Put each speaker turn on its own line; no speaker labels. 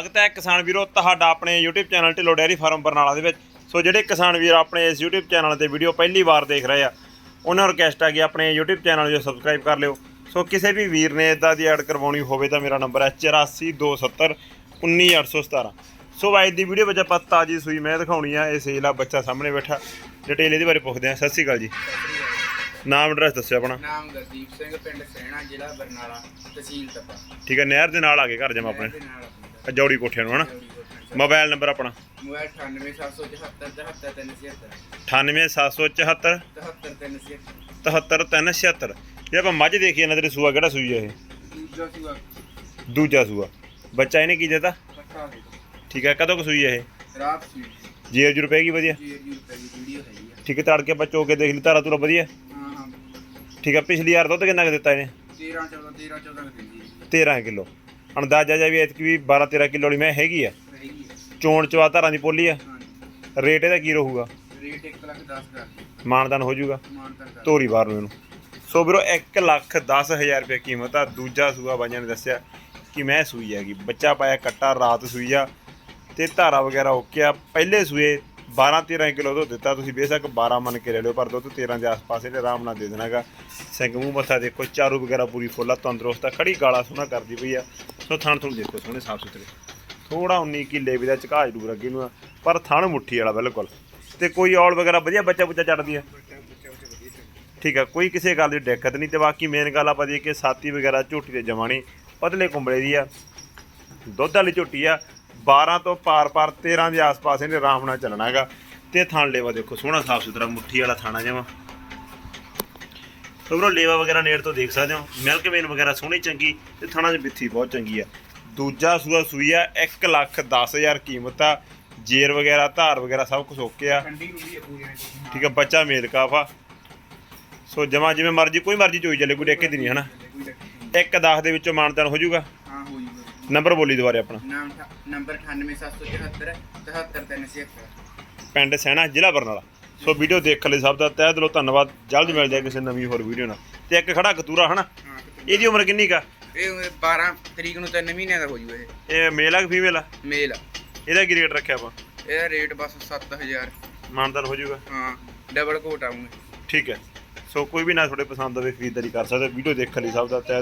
ਸਵਾਗਤ ਹੈ ਕਿਸਾਨ ਵੀਰੋ ਤੁਹਾਡਾ ਆਪਣੇ YouTube channel Dhillon dairy farm Barnala ਦੇ ਵਿੱਚ। ਸੋ ਜਿਹੜੇ ਕਿਸਾਨ ਵੀਰ ਆਪਣੇ ਇਸ YouTube ਚੈਨਲ ਤੇ ਵੀਡੀਓ ਪਹਿਲੀ ਵਾਰ ਦੇਖ ਰਹੇ ਆ ਉਹਨਾਂ ਨੂੰ ਰਿਕਵੈਸਟ ਹੈ ਕਿ ਆਪਣੇ YouTube ਚੈਨਲ ਨੂੰ ਸਬਸਕ੍ਰਾਈਬ ਕਰ ਲਿਓ। ਸੋ ਕਿਸੇ ਵੀ ਵੀਰ ਨੇ ਇਦਾਂ ਦੀ ਐਡ ਕਰਵਾਉਣੀ ਹੋਵੇ ਤਾਂ ਮੇਰਾ ਨੰਬਰ ਹੈ 8427 19817 ਸੋ ਅੱਜ ਦੀ ਵੀਡੀਓ ਵਿੱਚ ਆਪਾਂ ਤਾਜੀ ਸੂਈ ਮੈਂ ਦਿਖਾਉਣੀ ਆ ਇਹ ਸੇਲ ਆ ਬੱਚਾ ਸਾਹਮਣੇ ਬੈਠਾ। ਡਿਟੇਲ ਇਹਦੇ ਬਾਰੇ ਪੁੱਛਦੇ ਆ। ਸਤਿ ਸ਼੍ਰੀ ਅਕਾਲ ਜੀ। ਨਾਮ ਐਡਰੈਸ ਦੱਸਿਓ ਆਪਣਾ।
ਨਾਮ ਗੁਰਦੀਪ ਸਿੰਘ ਪਿੰਡ ਸੈਣਾ ਜ਼ਿਲ੍ਹਾ ਬਰਨਾਲਾ ਤਹਿਸੀਲ ਤਪਾ।
ਠੀਕ ਹੈ ਨਹਿਰ ਦੇ ਨਾਲ ਆ ਕੇ ਘਰ ਜਮਾ ਆਪਣੇ।
ਦੇ ਨਾਲ ਆਪਣੀ
ਜੌੜੀ ਕੋਠਿਆਂ ਨੂੰ ਹਨਾ? ਮੋਬਾਈਲ ਨੰਬਰ ਆਪਣਾ?
ਮੋਬਾਈਲ 98774 77376
98774
77376
77376 ਜੇ ਆਪਾਂ ਮੱਝ ਦੇਖੀਏ ਨਾ ਤੇਰੇ ਸੂਆ ਕਿਹੜਾ ਸੂਈ ਹੈ ਇਹ?
ਦੂਜਾ
ਸੂਆ। ਬੱਚਾ ਇਹਨੇ ਕੀ ਦਿੱਤਾ? ਠੀਕ ਹੈ ਕਦੋਂ ਕੁ ਸੂਈ ਹੈ ਇਹ?
ਰਾਤ ਸੀ।
ਜੀਰ ਜੂ ਰੁਪਏਗੀ ਵਧੀਆ?
ਜੀ ਜੀ ਰੁਪਏ ਦੀ ਵੀਡੀਓ ਹੈਗੀ
ਠੀਕ ਹੈ ਤੜਕੇ ਆਪਾਂ ਚੋ ਕੇ ਦੇਖ ਲਈ ਧਾਰਾ ਧੂਰਾ ਵਧੀਆ?
ਹਾਂ ਹਾਂ।
ਠੀਕ ਹੈ ਪਿਛਲੀ ਵਾਰ ਦੁੱਧ ਕਿੰਨਾ ਕੁ ਦਿੱਤਾ ਇਹਨੇ?
13 14 13 14 ਦਿੰਦੀ ਹੈ
13 ਕਿਲੋ। ਅੰਦਾਜ਼ਾ ਜਿਹਾ ਵੀ ਐਤਕੀ ਵੀ 12 13 ਕਿਲੋ ਵਾਲੀ ਮੈਂ ਹੈਗੀ ਆ।
ਹੈਗੀ ਹੈ
ਚੋਣ ਚਵਾ ਧਾਰਾਂ ਦੀ ਪੋਲੀ ਆ।
ਹਾਂ
ਰੇਟ ਇਹਦਾ ਕੀ ਰਹੂਗਾ?
ਰੇਟ 1 ਲੱਖ 10 ਕਰ
ਮਾਨਦਾਨ ਹੋ ਜਾਊਗਾ?
ਮਾਨਤਨ ਕਰ
ਤੋਰੀ ਬਾਹਰ ਨੂੰ ਇਹਨੂੰ। ਸੋ ਵੀਰੋ 1 ਲੱਖ 10000 ਰੁਪਏ ਕੀਮਤ ਆ। ਦੂਜਾ ਸੂਆ ਬਾਈਆਂ ਨੇ ਦੱਸਿਆ ਕਿ ਮੈਂ ਸੂਈ ਹੈਗੀ। ਬੱਚਾ ਪਾਇਆ ਕੱਟਾ ਰਾਤ ਸੂਈ ਆ। ਤੇ ਧਾਰਾ ਵਗੈਰਾ ਓਕੇ ਆ। ਪਹਿਲੇ ਸੂਏ 12 13 ਕਿਲੋ ਦੁੱਧ ਦਿੱਤਾ, ਤੁਸੀਂ ਬੇਸ਼ੱਕ 12 ਮੰਨ ਕੇ ਲੈ ਲਿਓ, ਪਰ ਦੁੱਧ 13 ਦੇ ਆਸ-ਪਾਸ ਇਹਨੇ ਆਰਾਮ ਨਾਲ ਦੇ ਦੇਣਾਗਾ ਸਿੰਘ ਮੂੰਹ ਮੱਥਾ ਦੇਖੋ, ਚਾਰੂ ਵਗੈਰਾ ਪੂਰੀ ਫੁੱਲਾ ਤੰਦਰੁਸਤ ਆ, ਖੜੀ ਗਾਲਾ ਸੋਹਣਾ ਕਰਦੀ ਪਈ ਆ। ਸੋ ਥਣ ਥਣ ਦੇਖੋ, ਸੋਹਣੇ ਸਾਫ਼ ਸੁਥਰੇ। ਥੋੜਾ 19 ਕਿੱਲੇ ਵੀ ਦਾ ਝਕਾ ਜ਼ਰੂਰ ਅੱਗੇ ਨੂੰ ਪਰ ਥਣ ਮੁੱਠੀ ਵਾਲਾ ਬਿਲਕੁਲ। ਤੇ ਕੋਈ ਔਲ ਵਗੈਰਾ ਵਧੀਆ ਬੱਚਾ ਬੁੱਚਾ ਚੜਦੀ ਆ? ਠੀਕ ਆ, ਕੋਈ ਕਿਸੇ ਗੱਲ ਦੀ ਦਿੱਕਤ ਨਹੀਂ। ਤੇ ਬਾਕੀ ਮੇਨ ਗੱਲ ਆਪਾਂ ਦੀ ਕਿ ਸਾਤੀ ਵਗੈਰਾ ਝੋਟੀ ਦੇ ਜਮਾਣੀ, ਪਤਲੇ ਕੁੰਬਲੇ ਦੀ ਆ। ਦੁੱਧ ਵਾਲੀ ਝੋਟੀ ਆ 12 ਤੋਂ ਪਾਰ-ਪਾਰ 13 ਦੇ ਆਸ-ਪਾਸ ਇਹਨੇ ਆਰਾਮ ਨਾਲ ਚੱਲਣਾ ਹੈਗਾ। ਤੇ ਥਣ ਲੇਵਾ ਦੇਖੋ, ਸੋਹਣਾ ਸਾਫ਼ ਸੁਥਰਾ ਮੁੱਠੀ ਵਾਲਾ ਥਾਣਾ ਜਮਾ। ਸੋ ਵੀਰੋ, ਲੇਵਾ ਵਗੈਰਾ ਨੇੜ ਤੋਂ ਦੇਖ ਸਕਦੇ ਹੋ। ਮਿਲਕ ਵੇਨ ਵਗੈਰਾ ਸੋਹਣੀ ਚੰਗੀ ਤੇ ਥਾਣਾ 'ਚ ਬਿੱਥੀ ਬਹੁਤ ਚੰਗੀ ਆ। ਦੂਜਾ ਸੂਆ ਸੂਈ ਆ 1 ਲੱਖ 10000 ਕੀਮਤ ਆ। ਜੇਰ ਵਗੈਰਾ, ਧਾਰ ਵਗੈਰਾ ਸਭ ਕੁਝ ਓਕੇ ਆ। ਠੀਕ ਆ, ਬੱਚਾ ਮੇਲ ਕਾਫਾ ਸੋ ਜਮਾ ਜਿਵੇਂ ਮਰਜ਼ੀ, ਕੋਈ ਮਰਜ਼ੀ ਚੋਈ ਚੱਲੇ, ਕੋਈ ਡੇਕੇ ਦੀ ਨਹੀਂ ਹਨਾ।
ਕੋਈ
ਇੱਕ 10 ਦੇ ਵਿੱਚੋਂ ਮਾਨਦਾਨ ਹੋ ਜਾਊਗਾ। ਨੰਬਰ ਬੋਲੀ ਦੁਬਾਰੇ ਆਪਣਾ।
ਨਾਮ ਨੰਬਰ 98774 77376
ਪਿੰਡ ਸੈਣਾ ਜ਼ਿਲ੍ਹਾ ਬਰਨਾਲਾ। ਸੋ ਵੀਡੀਓ ਦੇਖਣ ਲਈ ਸਭ ਦਾ ਤਹਿ ਦਿਲੋਂ ਧੰਨਵਾਦ। ਜਲਦ ਮਿਲ ਜਾਏ ਕਿਸੇ ਨਵੀਂ ਹੋਰ ਵੀਡੀਓ ਨਾਲ। ਤੇ ਇੱਕ ਖੜਾ ਕਤੂਰਾ ਹਨਾ?
ਹਾਂ
ਇਹਦੀ ਉਮਰ ਕਿੰਨੀ ਕਾ
ਇਹ 12 ਤਰੀਕ ਨੂੰ 3 ਮਹੀਨਿਆਂ ਦਾ ਹੋ ਜੂਗਾ ਇਹ।
ਇਹ ਮੇਲ ਆ ਕਿ ਫੀਮੇਲ ਆ?
ਮੇਲ ਆ।
ਇਹਦਾ ਕੀ ਰੇਟ ਰੱਖਿਆ ਆਪਾਂ?
ਇਹਦਾ ਰੇਟ ਬਸ 7000
ਮਾਨਦਾਨ ਹੋ ਜਾਊਗਾ
ਹਾਂ ਡਬਲ ਕੋਟ ਆਉਂਗੇ
ਠੀਕ ਹੈ। ਸੋ ਕੋਈ ਵੀ ਨਾ ਤੁਹਾਡੇ ਪਸੰਦ ਆਵੇ ਖਰੀਦਦਾਰੀ ਕਰ ਸਕਦੇ ਵੀਡੀਓ ਦੇਖਣ ਲਈ ਸਭ ਦਾ ਤਹਿ